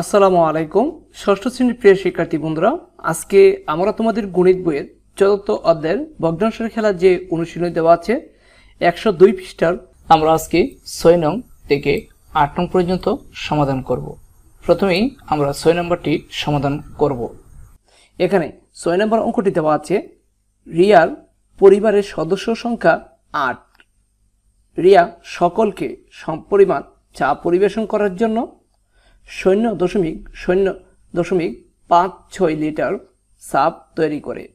আসসালামু আলাইকুম। ষষ্ঠ শ্রেণির প্রিয় শিক্ষার্থী বন্ধুরা, আজকে আমরা তোমাদের গণিত বইয়ের চতুর্থ অধ্যায়ের ভগ্নাংশের খেলা যে অনুশীলন দেওয়া আছে, একশো দুই পৃষ্ঠার, আমরা আজকে ছয় নং থেকে আট নং পর্যন্ত সমাধান করব। প্রথমেই আমরা ছয় নম্বরটি সমাধান করব। এখানে ছয় নম্বর অঙ্কটি দেওয়া আছে, রিয়ার পরিবারের সদস্য সংখ্যা আট। রিয়া সকলকে সমপরিমাণ চা পরিবেশন করার জন্য শূন্য দশমিক শূন্য দশমিক পাঁচ ছয় লিটার সাপ তৈরি করে।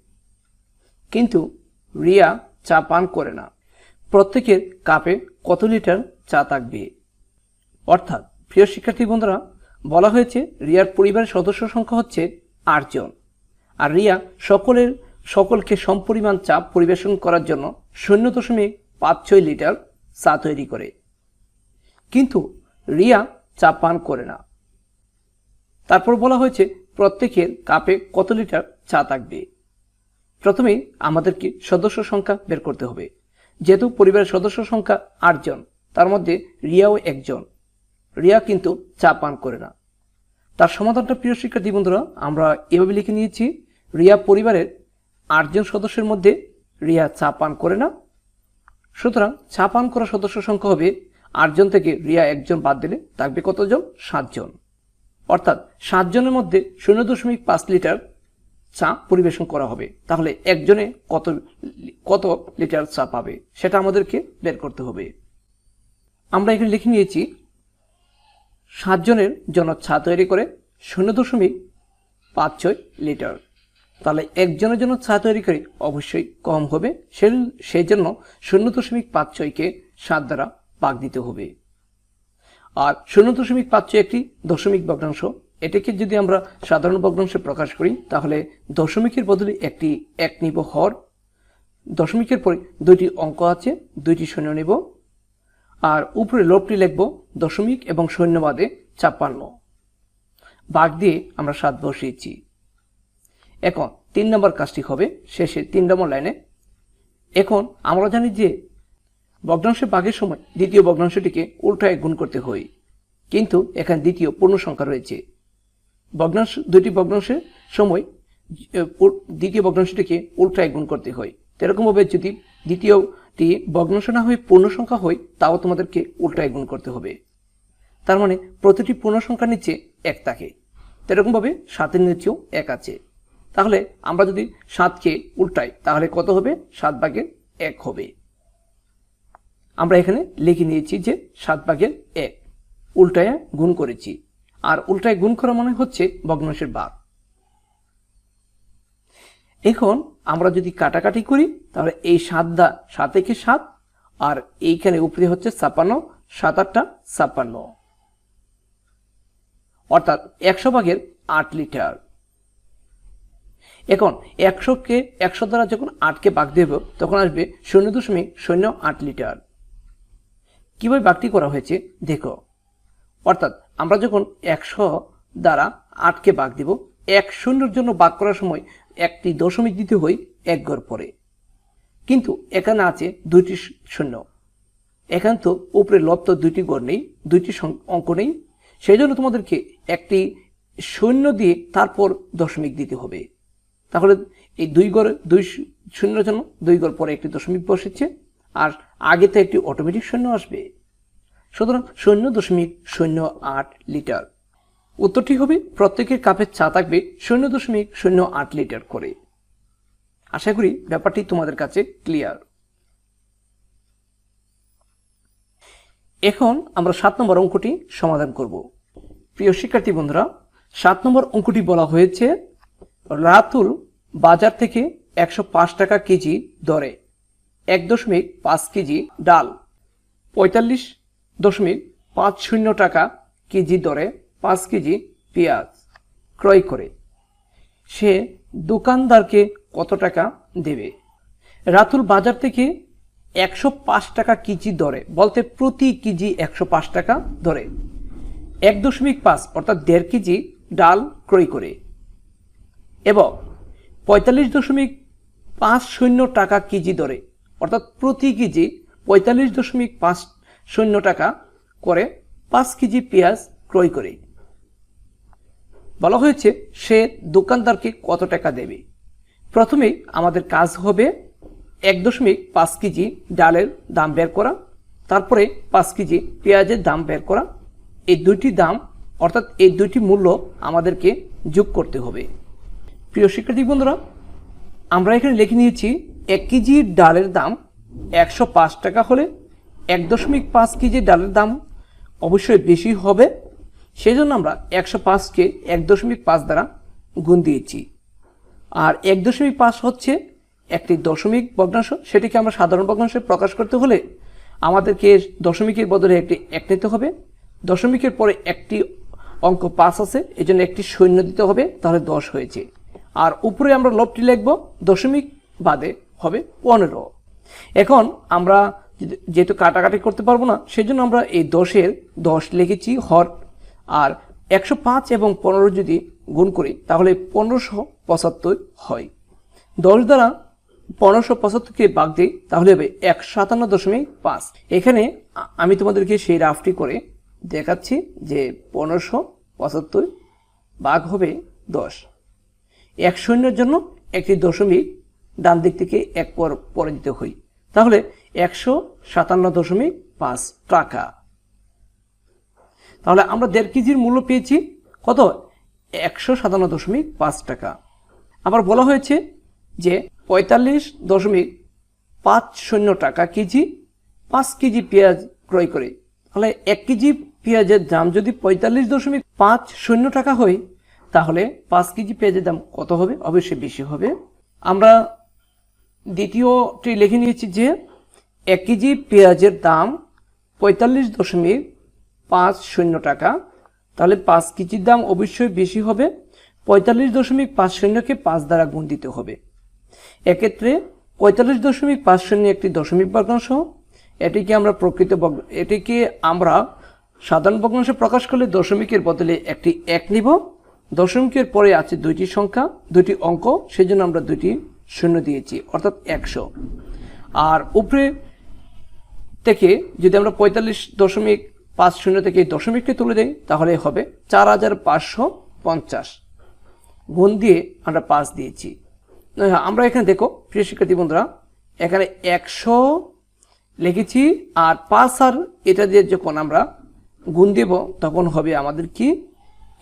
কিন্তু রিয়া চা পান করে না। প্রত্যেকের কাপে কত লিটার চা থাকবে? অর্থাৎ, প্রিয় শিক্ষার্থী বন্ধুরা, বলা হয়েছে রিয়ার পরিবারের সদস্য সংখ্যা হচ্ছে আটজন আর রিয়া সকলের, সকলকে সমপরিমাণ চা পরিবেশন করার জন্য শূন্য দশমিক পাঁচ ছয় লিটার চা তৈরি করে। কিন্তু রিয়া চা পান করে না। তারপর বলা হয়েছে, প্রত্যেকের কাপে কত লিটার চা থাকবে? প্রথমে আমাদেরকে সদস্য সংখ্যা বের করতে হবে। যেহেতু পরিবারের সদস্য সংখ্যা আটজন, তার মধ্যে রিয়াও একজন। রিয়া কিন্তু চা পান করে না। তার সমাধানটা প্রিয় শিক্ষার্থী বন্ধুরা, আমরা এভাবে লিখে নিয়েছি, রিয়া পরিবারের আটজন সদস্যের মধ্যে রিয়া চা পান করে না। সুতরাং চা পান করা সদস্য সংখ্যা হবে আটজন থেকে রিয়া একজন বাদ দিলে থাকবে কতজন? সাতজন। অর্থাৎ সাতজনের মধ্যে শূন্য দশমিক পাঁচ লিটার চা পরিবেশন করা হবে। তাহলে একজনে কত কত লিটার চা পাবে, সেটা আমাদেরকে বের করতে হবে। আমরা এখানে লিখে নিয়েছি, সাতজনের জন্য চা তৈরি করে শূন্য দশমিক পাঁচ ছয় লিটার। তাহলে একজনের জন্য চা তৈরি করে অবশ্যই কম হবে সেই জন্য শূন্য দশমিক পাঁচ ছয়কে সাত দ্বারা পাক দিতে হবে। আর শূন্য দশমিক পাঁচ ছয় একটি দশমিক ভগ্নাংশ। এটাকে যদি আমরা সাধারণ ভগ্নাংশে প্রকাশ করি, তাহলে দশমিকের বদলে একটি এক নিব হর। দশমিকের পরে দুইটি অঙ্ক আছে, দুইটি শূন্য নিব। আর উপরে লোপটি লিখব দশমিক এবং শূন্য বাদে ছাপ্পান্ন। বাঘ দিয়ে আমরা সাত বসিয়েছি। এখন তিন নম্বর কাজটি হবে, শেষে তিন নম্বর লাইনে। এখন আমরা জানি যে ভগ্নাংশে ভাগের সময় দ্বিতীয় ভগ্নাংশটিকে উল্টায় গুণ করতে হয়। কিন্তু এখানে দ্বিতীয় পূর্ণ সংখ্যা রয়েছে। ভগ্নাংশ দুইটি ভগ্নাংশের সময় দ্বিতীয় ভগ্নাংশটিকে উল্টায় গুণ করতে হয়। এরকমভাবে যদি দ্বিতীয়টি ভগ্নাংশ না হয়ে পূর্ণ সংখ্যা হয়, তাও তোমাদেরকে উল্টায় গুণ করতে হবে। তার মানে প্রতিটি পূর্ণ সংখ্যার নিচে এক থাকে। এরকমভাবে সাতের নিচেও এক আছে। তাহলে আমরা যদি সাতকে উল্টাই, তাহলে কত হবে? সাত ভাগের এক হবে। আমরা এখানে লিখে নিয়েছি যে সাত ভাগের এক। উল্টায় গুণ করেছি। আর উল্টায় গুণ করা মানে হচ্ছে ভগ্নাংশের ভাগ এখন আমরা যদি কাটাকাটি করি, তাহলে এই সাত দা সাত একে সাত, আর এইখানে উপরে হচ্ছে ছাপ্পান্ন, সাত আটটা ছাপ্পান্ন। অর্থাৎ একশো ভাগের আট লিটার। এখন একশোকে একশো দ্বারা যখন আটকে ভাগ দেব, তখন আসবে শূন্য দশমিক শূন্য আট লিটার। কীভাবে ভাগটি করা হয়েছে, দেখো। অর্থাৎ আমরা যখন একশো দ্বারা আটকে বাঘ দিব এক শূন্যর জন্য ভাগ করার সময় একটি দশমিক দিতে হয় এক গড় পরে। কিন্তু এখানে আছে দুইটি শূন্য। এখানে তো উপরে লব তো দুইটি গড় নেই, দুইটি অঙ্ক নেই। সেই জন্য তোমাদেরকে একটি শূন্য দিয়ে তারপর দশমিক দিতে হবে। তাহলে এই দুই গড়, দুই শূন্যের জন্য দুই গড় পরে একটি দশমিক বসেছে, আর আগে তো একটি অটোমেটিক শূন্য আসবে। সুতরাং শূন্য দশমিক শূন্য আট লিটার। উত্তরটি হবে, প্রত্যেকের কাপের চা থাকবে শূন্য দশমিক শূন্য আট লিটার করে। আশা করি ব্যাপারটি তোমাদের কাছে ক্লিয়ার এখন আমরা সাত নম্বর অঙ্কটি সমাধান করব। প্রিয় শিক্ষার্থী বন্ধুরা, সাত নম্বর অঙ্কটি বলা হয়েছে, রাতুল বাজার থেকে একশো পাঁচ টাকা কেজি দরে। এক দশমিক পাঁচ কেজি ডাল, পঁয়তাল্লিশ দশমিক পাঁচ শূন্য টাকা কেজি দরে পাঁচ কেজি পেঁয়াজ ক্রয় করে। সে দোকানদারকে কত টাকা দেবে? রাতুল বাজার থেকে একশো পাঁচ টাকা কেজি দরে, বলতে প্রতি কেজি একশো পাঁচ টাকা দরে। এক দশমিক পাঁচ, অর্থাৎ দেড় কেজি ডাল ক্রয় করে। এবং পঁয়তাল্লিশ দশমিক পাঁচ শূন্য টাকা কেজি দরে অর্থাৎ প্রতি কেজি পঁয়তাল্লিশ দশমিক পাঁচ শূন্য টাকা করে পাঁচ কেজি পেঁয়াজ ক্রয় করে। বলা হয়েছে, সে দোকানদারকে কত টাকা দেবে? প্রথমে আমাদের কাজ হবে এক দশমিক পাঁচ কেজি ডালের দাম বের করা, তারপরে পাঁচ কেজি পেঁয়াজের দাম বের করা। এই দুইটি দাম, অর্থাৎ এই দুইটি মূল্য আমাদেরকে যোগ করতে হবে। প্রিয় শিক্ষার্থী বন্ধুরা, আমরা এখানে লিখে নিয়েছি এক কেজি ডালের দাম একশো পাঁচ টাকা হলে এক দশমিক পাঁচ কেজি ডালের দাম অবশ্যই বেশি হবে। সেই জন্য আমরা একশো পাঁচকে এক দশমিক পাঁচ দ্বারা গুণ দিয়েছি। আর এক দশমিক পাঁচ হচ্ছে একটি দশমিক ভগ্নাংশ। সেটিকে আমরা সাধারণ ভগ্নাংশে প্রকাশ করতে হলে আমাদেরকে দশমিকের বদলে একটি এক নিতে হবে। দশমিকের পরে একটি অঙ্ক পাঁচ আছে এই জন্য একটি শূন্য দিতে হবে, তাহলে দশ হয়েছে। আর উপরে আমরা লবটি লিখব, দশমিক বাদে হবে পনেরো এখন আমরা যেহেতু কাটাকাটি করতে পারব না সেই জন্য আমরা এই দশের দশ লিখেছি হর। আর একশো পাঁচ এবং পনেরো যদি গুণ করি, তাহলে পনেরোশো পঁচাত্তর হয়। দশ দ্বারা পনেরোশো পঁচাত্তরকে বাগ দিই, তাহলে হবে এক সাতান্ন দশমিক পাঁচ। এখানে আমি তোমাদেরকে সেই রাফটি করে দেখাচ্ছি যে পনেরোশো পঁচাত্তর বাঘ হবে দশ। এক শূন্যের জন্য একটি দশমিক ডান দিক থেকে এক পর পরে দিতে হয় তাহলে একশো সাতান্ন দশমিক পাঁচ টাকা। তাহলে আমরা দেড় কেজির মূল্য পেয়েছি। কত? একশো সাতান্ন দশমিক পাঁচ টাকা। আবার বলা হয়েছে যে পঁয়তাল্লিশ দশমিক পাঁচ শূন্য টাকা কেজি, পাঁচ কেজি পেঁয়াজ ক্রয় করে। তাহলে এক কেজি পেঁয়াজের দাম যদি পঁয়তাল্লিশ দশমিক পাঁচ শূন্য টাকা হয়, তাহলে পাঁচ কেজি পেঁয়াজের দাম কত হবে? অবশ্যই বেশি হবে। আমরা দ্বিতীয়টি লিখে নিয়েছি যে, এক কেজি পেঁয়াজের দাম পঁয়তাল্লিশ দশমিক পাঁচ শূন্য টাকা। তাহলে পাঁচ কেজির দাম অবশ্যই বেশি হবে, পঁয়তাল্লিশ দশমিক পাঁচ শূন্যকে পাঁচ দ্বারা গুণ দিতে হবে। এক্ষেত্রে পঁয়তাল্লিশ দশমিক পাঁচ শূন্য একটি দশমিক ভগ্নাংশ এটিকে আমরা প্রকৃত এটিকে আমরা সাধারণ ভগ্নাংশে প্রকাশ করলে দশমিকের বদলে একটি এক নিব। দশমিকের পরে আছে দুইটি সংখ্যা, দুইটি অঙ্ক, সেজন্য আমরা দুইটি শূন্য দিয়েছি অর্থাৎ একশো। আর উপরে থেকে যদি আমরা পঁয়তাল্লিশ দশমিক পাঁচ শূন্য থেকে এই দশমিকটি তুলে দেই তাহলে হবে চার হাজার পাঁচশো পঞ্চাশ। গুণ দিয়ে আমরা পাঁচ দিয়েছি। হ্যাঁ, আমরা এখানে দেখো প্রিয় শিক্ষার্থী বন্ধুরা এখানে একশো লিখেছি আর পাঁচ আর এটা দিয়ে যখন আমরা গুণ দেব তখন হবে আমাদের কি?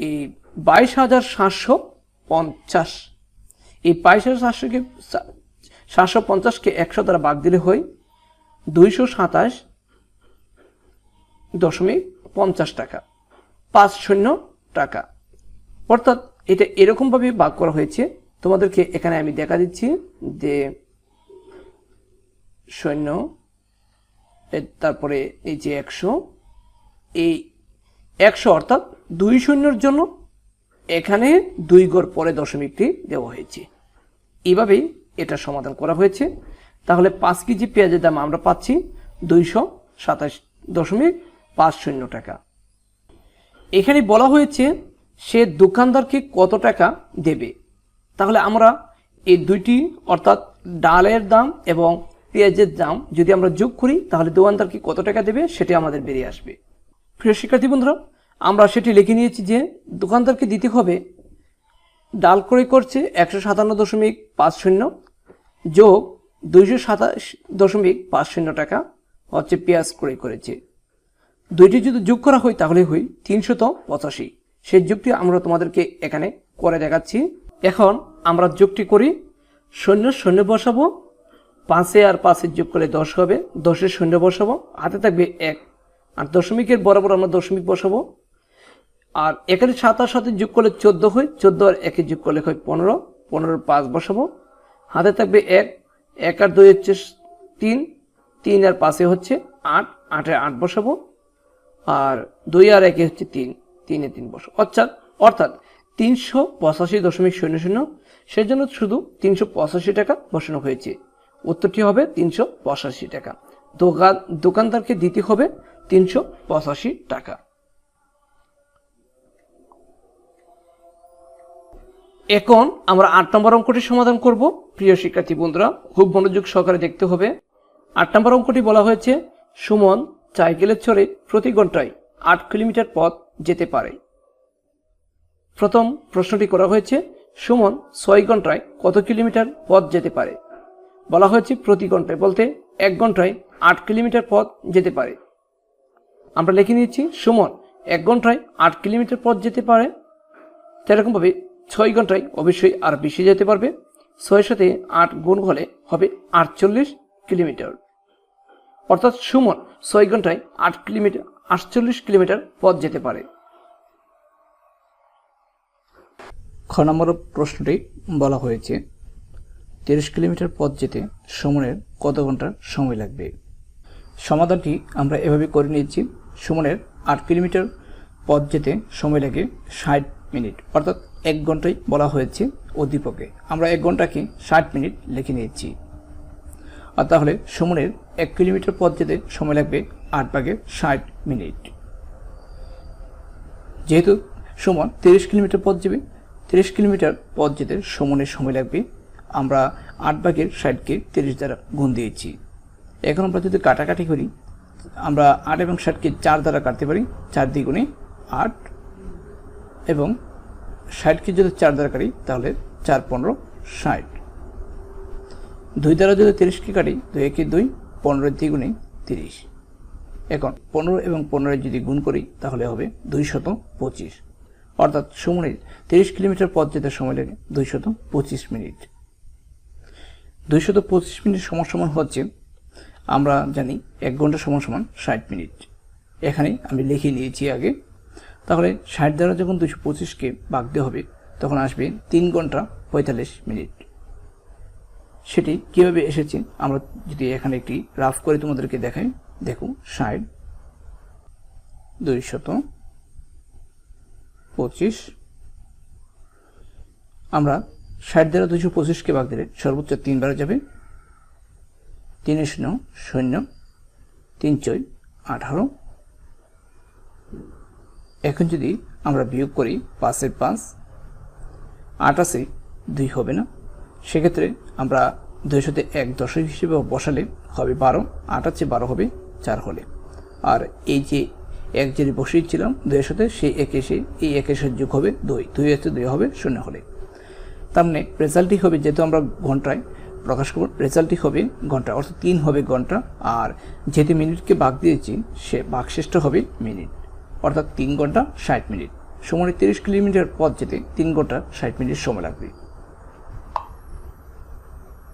এই বাইশ হাজার সাতশো পঞ্চাশ। এই বাইশ হাজার সাতশোকে সাতশো পঞ্চাশকে একশো দ্বারা বাদ দিলে হয় দুইশো সাতাশ দশমিক পঞ্চাশ টাকা, পাঁচ শূন্য টাকা। অর্থাৎ এটা এরকমভাবে ভাগ করা হয়েছে। তোমাদেরকে এখানে আমি দেখা দিচ্ছি যে সৈন্য এ- তারপরে এই যে একশো, এই একশো অর্থাৎ দুই শূন্যর জন্য এখানে দুই গড় পরে দশমিকটি দেওয়া হয়েছে। এইভাবেই এটা সমাধান করা হয়েছে। তাহলে পাঁচ কেজি পেঁয়াজের দাম আমরা পাচ্ছি দুইশো সাতাশ দশমিক পাঁচ শূন্য টাকা। এখানে বলা হয়েছে, সে দোকানদারকে কত টাকা দেবে? তাহলে আমরা এই দুইটি, অর্থাৎ ডালের দাম এবং পেঁয়াজের দাম যদি আমরা যোগ করি, তাহলে দোকানদারকে কত টাকা দেবে সেটি আমাদের বেরিয়ে আসবে। প্রিয় শিক্ষার্থী বন্ধুরা আমরা সেটি লিখে নিয়েছি যে দোকানদারকে দিতে হবে। ডাল ক্রয় করছে একশো সাতান্ন দশমিক পাঁচ শূন্য যোগ দুইশো সাতাশ দশমিক পাঁচ শূন্য টাকা হচ্ছে পেঁয়াজ ক্রয় করেছে। দুইটি যদি যোগ করা হয় তাহলে হই তিনশত পঁচাশি। সেই যোগটি আমরা তোমাদেরকে এখানে করে দেখাচ্ছি। এখন আমরা যোগটি করি, শূন্য শূন্য বসাবো, পাঁচে আর পাঁচের যোগ করলে দশ হবে দশের শূন্য বসাবো, হাতে থাকবে এক। আর দশমিকের বরাবর আমরা দশমিক বসাবো। আর এখানে সাত আর সাথে যোগ করলে চোদ্দ হয়, চোদ্দ আর একে যোগ করলে হয় পনেরো পনেরো পাঁচ বসাবো। হাতে থাকবে এক এক আর দুই হচ্ছে তিন তিন আর পাঁচে হচ্ছে আট, আটে আট বসাবো। আর দুই আর একে হচ্ছে তিন, তিনে তিন বছর অর্থাৎ অর্থাৎ তিনশো পঁচাশি দশমিক শূন্য শূন্য, সেজন্য শুধু তিনশো পঁচাশি টাকা বসানো হয়েছে। উত্তরটি হবে তিনশো পঁচাশি টাকা। দোকান, দোকানদারকে দিতে হবে তিনশো পঁচাশি টাকা। এখন আমরা আট নম্বর অঙ্কটি সমাধান করব। প্রিয় শিক্ষার্থী বন্ধুরা, খুব মনোযোগ সহকারে দেখতে হবে। আট নম্বর অঙ্কটি বলা হয়েছে, সুমন সাইকেলের চড়ে প্রতি ঘন্টায় আট কিলোমিটার পথ যেতে পারে। প্রথম প্রশ্নটি করা হয়েছে, সুমন ছয় ঘন্টায় কত কিলোমিটার পথ যেতে পারে? বলা হয়েছে, প্রতি ঘন্টায় বলতে এক ঘন্টায় আট কিলোমিটার পথ যেতে পারে। আমরা লিখে নিয়েছি, সুমন এক ঘন্টায় আট কিলোমিটার পথ যেতে পারে। সেরকমভাবে ছয় ঘন্টায় অবশ্যই আর বেশি যেতে পারবে। ছয়ের সাথে আট গুণ হলে হবে আটচল্লিশ কিলোমিটার। অর্থাৎ সুমন ছয় ঘন্টায় আট কিলোমিটার আটচল্লিশ কিলোমিটার পথ যেতে পারে। খ নম্বর প্রশ্নটি বলা হয়েছে, তিরিশ কিলোমিটার পথ যেতে সুমনের কত ঘণ্টা সময় লাগবে? সমাধানটি আমরা এভাবে করে নিয়েছি, সুমনের আট কিলোমিটার পথ যেতে সময় লাগে ষাট মিনিট। অর্থাৎ এক ঘন্টাই বলা হয়েছে উদ্দীপকে আমরা এক ঘন্টাকে ষাট মিনিট লিখে নিয়েছি। আর তাহলে সুমনের এক কিলোমিটার পথ যেতে সময় লাগবে আট ভাগে ষাট মিনিট। যেহেতু সুমন তিরিশ কিলোমিটার পথ যাবে, তিরিশ কিলোমিটার পথ যেতে সুমনের সময় লাগবে, আমরা আট ভাগের ষাটকে তিরিশ দ্বারা গুণ দিয়েছি। এখন আমরা যদি কাটাকাটি করি, আমরা আট এবং ষাটকে চার দ্বারা কাটতে পারি, চার দ্বিগুণে আট। এবং ষাটকে যদি চার দ্বারা কাটি, তাহলে চার পনেরো ষাট। দুই দ্বারা যদি তিরিশকে কাটি দুই একে দুই পনেরো দ্বিগুণে তিরিশ। এখন পনেরো এবং পনেরো যদি গুণ করি, তাহলে হবে দুই শত পঁচিশ। অর্থাৎ সুমনের তিরিশ কিলোমিটার পথ যেতে সময় লাগে দুই শত পঁচিশ মিনিট। দুই শত পঁচিশ মিনিট সমান সমান হচ্ছে, আমরা জানি এক ঘণ্টা সমান সমান ষাট মিনিট। এখানে আমি লিখে নিয়েছি আগে তাহলে ষাট দ্বারা যখন দুশো পঁচিশকে বাগতে হবে, তখন আসবে তিন ঘণ্টা পঁয়তাল্লিশ মিনিট। সেটি কীভাবে এসেছে? আমরা যদি এখানে একটি রাফ করে তোমাদেরকে দেখাই। দেখো, ষাট দুই শত পঁচিশ। আমরা ষাট দ্বারা দুশো পঁচিশকে ভাগ দিলে সর্বোচ্চ তিনবার যাবে। তিন শূন্য শূন্য, তিন ছয়, আঠারো এখন যদি আমরা বিয়োগ করি পাঁচের পাঁচ আটাশে দুই হবে না? সেক্ষেত্রে আমরা দুই সাথে এক দশক হিসেবে বসালে হবে বারো আট আছে বারো হবে চার হলে। আর এই যে এক যে বসিয়েছিলাম দুইয়ের সাথে, সেই এক এসে এই সাথে যোগ হবে দুই দুই আছে দুই হবে শূন্য হলে। তার মানে রেজাল্টটি হবে যেহেতু আমরা ঘন্টায় প্রকাশ করব রেজাল্টটি হবে ঘণ্টা, অর্থাৎ তিন হবে ঘণ্টা, আর যেহেতু মিনিটকে বাঘ দিয়েছি, সে বাঘশেষটা হবে মিনিট। অর্থাৎ তিন ঘণ্টা ষাট মিনিট। সময় তিরিশ কিলোমিটার পথ যেতে তিন ঘণ্টা ষাট মিনিট সময় লাগবে।